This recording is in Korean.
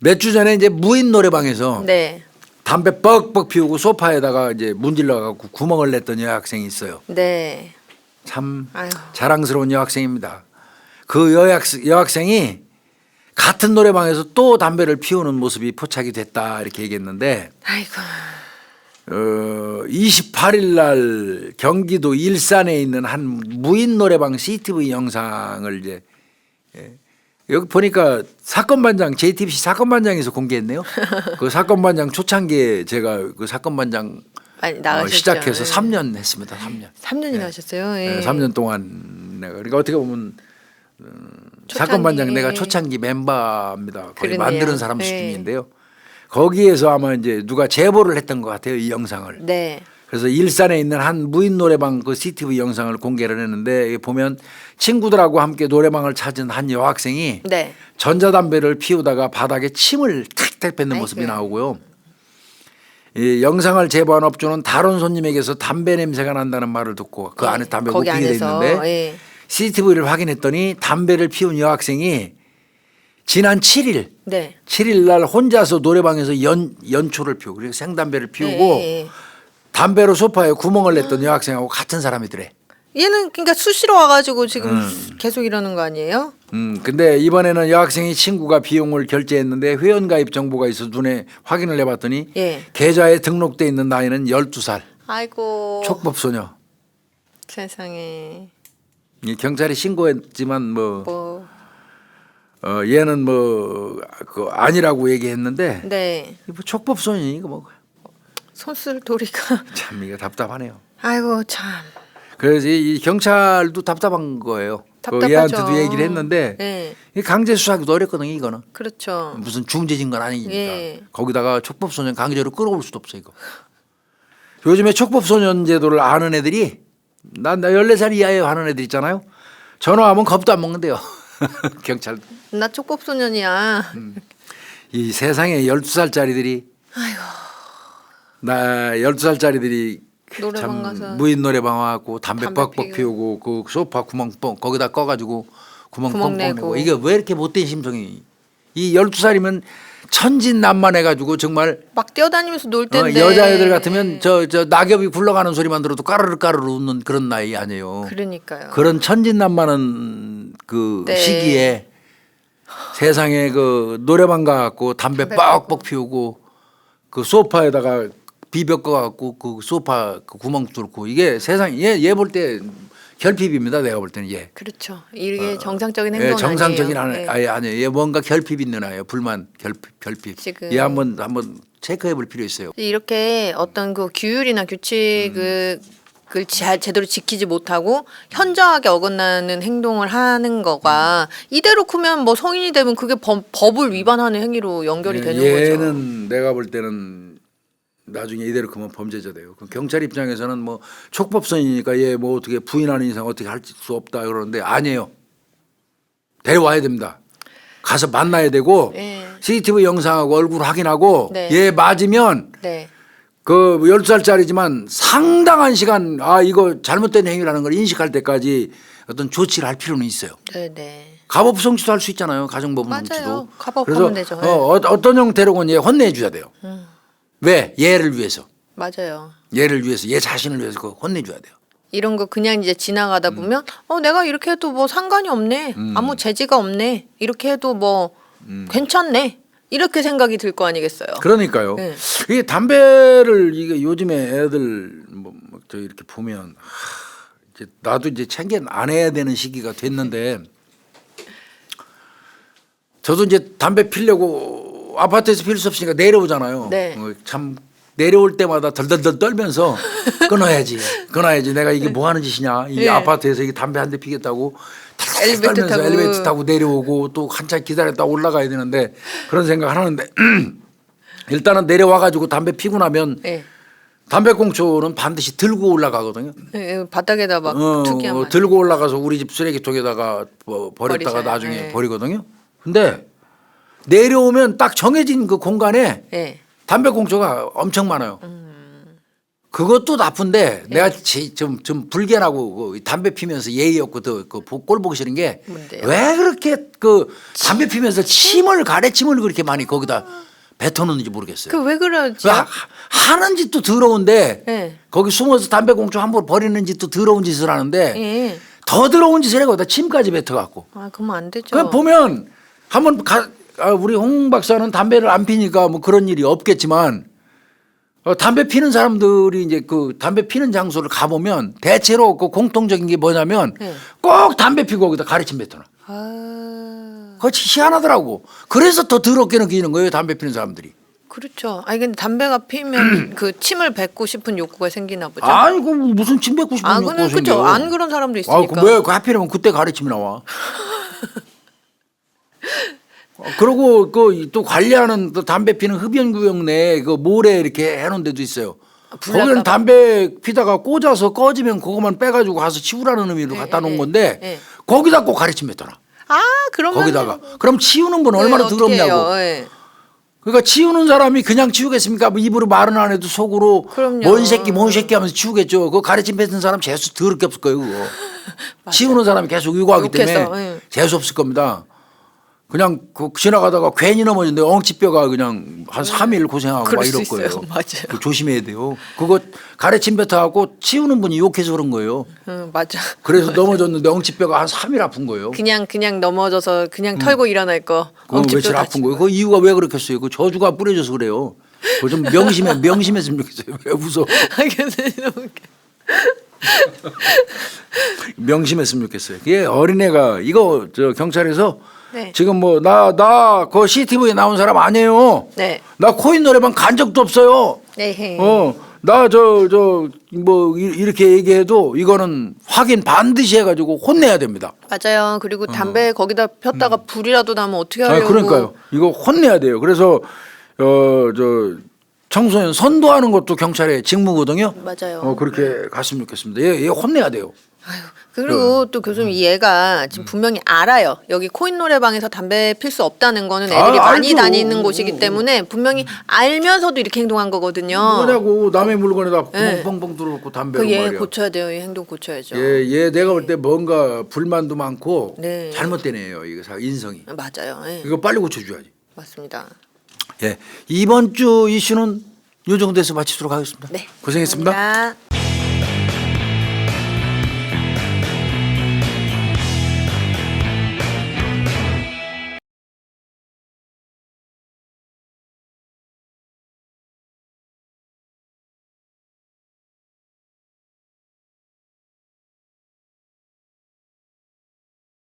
몇 주 전에 이제 무인 노래방에서 네. 담배 뻑뻑 피우고 소파에다가 이제 문질러 갖고 구멍을 냈던 여학생이 있어요. 네. 참 아유. 자랑스러운 여학생입니다. 그 여학생, 여학생이 같은 노래방에서 또 담배를 피우는 모습이 포착이 됐다 이렇게 얘기했는데 아이고. 어, 28일 날 경기도 일산에 있는 한 무인 노래방 CCTV 영상을 이제 예, 여기 보니까 사건 반장 JTBC 사건 반장에서 공개했네요. 그 사건 반장 초창기에 제가 그 사건 반장 많이 어, 나가셨죠. 시작해서 네. 3년 했습니다. 3년. 3년이나 하셨어요. 예. 네, 3년 동안 내가 그러니까 어떻게 보면 음. 사건 반장 내가 초창기 멤버입니다. 거의 그러네요. 만드는 사람 네. 수준인데요. 거기에서 아마 이제 누가 제보를 했던 것 같아요 이 영상을. 네. 그래서 일산에 있는 한 무인 노래방 그 CCTV 영상을 공개를 했는데 보면 친구들하고 함께 노래방을 찾은 한 여학생이 네. 전자담배를 피우다가 바닥에 침을 탁탁 뱉는 모습이. 나오고요. 이 영상을 제보한 업주는 다른 손님에게서 담배 냄새가 난다는 말을 듣고 그 안에 담배 못 거기 피게 돼 있는데 예. CCTV를 확인했더니 담배를 피운 여학생이 지난 7일 네. 7일 날 혼자서 노래방에서 연 연초를 피우고 그리고 생담배를 피우고 예, 예. 담배로 소파에 구멍을 냈던 여학생하고 같은 사람이더래. 얘는 그러니까 수시로 와가지고 지금 음. 계속 이러는 거 아니에요? 음, 근데 이번에는 여학생이 친구가 비용을 결제했는데 회원가입 정보가 있어 눈에 확인을 해봤더니 예. 계좌에 등록돼 있는 나이는 12살 아이고. 촉법소녀. 세상에. 이 경찰에 신고했지만 뭐, 뭐. 어, 얘는 뭐, 그 아니라고 얘기했는데 네. 뭐 촉법소년이 이거 뭐, 손쓸 도리가. 참 이거 답답하네요. 아이고 참. 그래서 이이 경찰도 답답한 거예요. 그 답답하죠. 얘한테도 얘기를 했는데 네. 이 강제 수사하기도 어렵거든요, 이거는. 그렇죠. 무슨 중재진 건 아니니까 예. 거기다가 촉법소년 강제로 끌어올 수도 없어 이거. 요즘에 촉법소년 제도를 아는 애들이 난나 14살 이하에 하는 애들 있잖아요. 전화하면 겁도 안 먹는데요. 경찰 나 촉법 소년이야. 음. 이 세상에 12살짜리들이 아이고. 나 12살짜리들이 노래방 참 가서 무인 노래방 와갖고 담배 담배 뻑뻑 피우고 그 소파 구멍 뻥 거기다 꺼가지고 구멍 구멍 뻥뻥 내고. 내고 이게 왜 이렇게 못된 심성이 이 12살이면 천진난만해가지고 정말 막 뛰어다니면서 놀 어, 텐데. 여자애들 같으면 저 저 낙엽이 굴러가는 소리만 들어도 까르르 까르르 웃는 그런 나이 아니에요. 그러니까요. 그런 천진난만한 그 네. 시기에 세상에 그 노래방 가갖고 담배 담배 뻑뻑 피우고 그 소파에다가 비벼 꺼 갖고 그 소파 그 구멍 뚫고 이게 세상 얘얘 볼 때 결핍입니다. 내가 볼 때는 얘. 그렇죠. 이게 정상적인 예, 행동은 정상적인 아니에요. 아니 예. 아예 아니에요. 얘 뭔가 결핍 있는 아이예요. 불만 결핍 결핍. 지금. 얘 한번 한번 체크해 볼 필요 있어요. 이렇게 어떤 그 규율이나 규칙을 그잘 제대로 지키지 못하고 현저하게 어긋나는 행동을 하는 거가 이대로 크면 뭐 성인이 되면 그게 법, 법을 위반하는 행위로 연결이 되는 거죠. 예, 얘는 내가 볼 때는 나중에 이대로 크면 범죄자 돼요. 그 경찰 입장에서는 뭐 촉법선이니까 얘 뭐 어떻게 부인하는 이상 어떻게 할 수 없다 그러는데 아니에요. 데려와야 됩니다. 가서 만나야 되고 예. CCTV 영상하고 얼굴 확인하고 네. 얘 맞으면 네. 그 12살짜리지만 상당한 시간 아 이거 잘못된 행위라는 걸 인식할 때까지 어떤 조치를 할 필요는 있어요. 네, 네. 가법 성취도 할 수 있잖아요. 가정법원 맞아요. 성취도. 가법하면 되죠. 네. 음. 어, 어, 어떤 형태로건 얘 혼내줘야 돼요. 왜? 얘를 위해서. 맞아요. 얘를 위해서 얘 자신을 위해서 그거 혼내줘야 돼요. 이런 거 그냥 이제 음. 지나가다 보면 어 내가 이렇게 해도 뭐 상관이 없네 아무 제지가 없네 이렇게 해도 뭐 음. 괜찮네 이렇게 생각이 들 거 아니겠어요. 그러니까요. 네. 이게 담배를 이게 요즘에 애들 뭐저 이렇게 보면 하, 이제 나도 이제 챙겨 안 해야 되는 시기가 됐는데 저도 이제 담배 피려고 아파트에서 필수 없으니까 내려오잖아요. 네. 어, 참 내려올 때마다 덜덜덜 떨면서 끊어야지, 끊어야지. 내가 이게 뭐 하는 짓이냐. 이 네. 아파트에서 이게 담배 한 대 피겠다고 엘리베이터 떨면서 타고. 엘리베이터 타고 내려오고 또 한참 기다렸다 올라가야 되는데 그런 생각 하는데 일단은 내려와 가지고 담배 피고 나면 네. 담배꽁초는 반드시 들고 올라가거든요. 네, 바닥에다 막 어. 들고 올라가서 우리 집 쓰레기통에다가 뭐 버렸다가 버리잖아요. 나중에 네. 버리거든요. 근데 내려오면 딱 정해진 그 공간에 네. 담배꽁초가 엄청 많아요. 그것도 나쁜데 네. 내가 좀좀 좀 불견하고 그 담배 피면서 예의 없고 더그꼴 보기 싫은 게 왜? 그렇게 그 담배 피면서 침을 가래침을 그렇게 많이 거기다 뱉어놓는지 모르겠어요. 그 왜 그러지? 하, 하는 짓도 더러운데 네. 거기 숨어서 담배 공초 함부로 버리는 짓도 더러운 짓을 하는데 예. 더 더러운 짓을 해 거기다 침까지 뱉어갖고 아 그러면 안 되죠. 그 보면 한번 가, 아, 우리 홍 박사는 담배를 안 피니까 뭐 그런 일이 없겠지만 어, 담배 피는 사람들이 이제 그 담배 피는 장소를 가보면 대체로 그 공통적인 게 뭐냐면 네. 꼭 담배 피고 거기다 가래침 뱉어놔. 아 그거 희한하더라고. 그래서 더 더럽게 느끼는 거예요 담배 피는 사람들이. 그렇죠. 아니 근데 담배가 피면 그 침을 뱉고 싶은 욕구가 생기나 보죠. 아니 그 무슨 침 뱉고 싶은 아, 욕구 그는 생겨. 그죠. 안 그런 사람도 아, 있으니까. 그왜 그 하필이면 그때 가래침이 나와. 어, 그리고 그 또 관리하는 또 담배 피는 흡연 구역 내에 그 모래 이렇게 해놓은 데도 있어요. 거기는 봐. 담배 피다가 꽂아서 꺼지면 그것만 빼가지고 가서 치우라는 의미로 갖다 놓은 예, 건데 예. 거기다 꼭 가래침 뱉어라. 아 그러면 거기다가 그럼 치우는 분 얼마나 더럽냐고. 예. 그러니까 치우는 사람이 그냥 치우겠습니까? 뭐 입으로 말은 안 해도 속으로 그럼요. 뭔 새끼 뭔 새끼 하면서 치우겠죠. 그 가래침 뱉은 사람 재수 더럽게 없을 거예요. 그거. 치우는 사람이 계속 욕해서, 때문에 예. 재수 없을 겁니다. 그냥 그 지나가다가 괜히 넘어졌는데 엉치뼈가 그냥 한 3일 고생하고 막 이럴. 거예요. 맞아요. 그 조심해야 돼요. 그거 가래침 뱉어갖고 치우는 분이 욕해서 그런 거예요. 응, 맞아. 그래서 넘어졌는데 엉치뼈가 한 3일 아픈 거예요. 그냥 그냥 넘어져서 그냥 털고 일어날 거. 음. 그거 며칠 아픈 거예요. 그 이유가 왜 그렇겠어요? 그 저주가 뿌려져서 그래요. 그거 좀 명심해 명심했으면 좋겠어요. 왜. 너무 웃겨. 명심했으면 좋겠어요. 그게 어린애가 이거 저 경찰에서 네. 지금 뭐 나 나 그 CCTV에 나온 사람 아니에요. 네. 나 코인 노래방 간 적도 없어요. 네. 어, 나 저 저 뭐 이렇게 얘기해도 이거는 확인 반드시 해가지고 혼내야 됩니다. 맞아요. 그리고 담배 거기다 폈다가 불이라도 나면 어떻게 음. 아, 하려고? 그러니까요. 이거 혼내야 돼요. 그래서 어 저 청소년 선도하는 것도 경찰의 직무거든요. 맞아요. 어 그렇게 갔으면 좋겠습니다. 얘, 얘 혼내야 돼요. 아유, 그리고 네. 또 교수님 이 음. 지금 분명히 알아요. 여기 코인 노래방에서 담배 필 수 없다는 거는 아, 애들이 많이 알죠. 다니는 곳이기 때문에 분명히 알면서도 이렇게 행동한 거거든요. 뭐냐고 남의 물건에다 어. 네. 뻥뻥뻥 들어놓고 담배로 그얘 말이야. 고쳐야 돼요. 이 행동 고쳐야죠. 얘, 얘 내가 볼 때 뭔가 불만도 많고 네. 잘못된 애예요. 이거 사- 인성이. 맞아요. 예. 이거 빨리 고쳐줘야지. 맞습니다. 예. 이번 주 이슈는 요 정도에서 마치도록 하겠습니다. 네. 고생했습니다. 감사합니다.